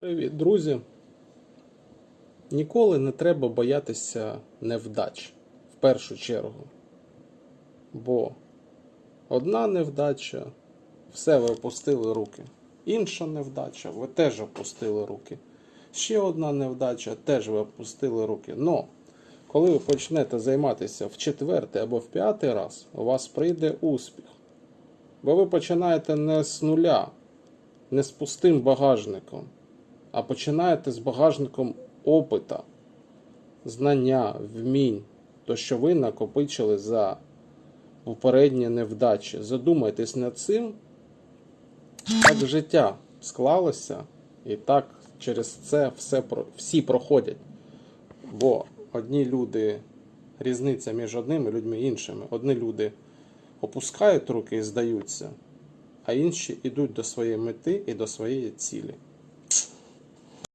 Привіт, друзі. Ніколи не треба боятися невдач в першу чергу. Бо одна невдача, все ви опустили руки. Інша невдача, ви теж опустили руки. Ще одна невдача, теж ви опустили руки. Но коли ви почнете займатися в четвертий або в п'ятий раз, у вас прийде успіх. Бо ви починаєте не з нуля, не з пустим багажником а починаєте з багажником опита, знання, вмінь, то, що ви накопичили за попередні невдачі. Задумайтесь над цим, так життя склалося, і так через це все, всі проходять. Бо одні люди, різниця між одними людьми і іншими. Одні люди опускають руки і здаються, а інші йдуть до своєї мети і до своєї цілі.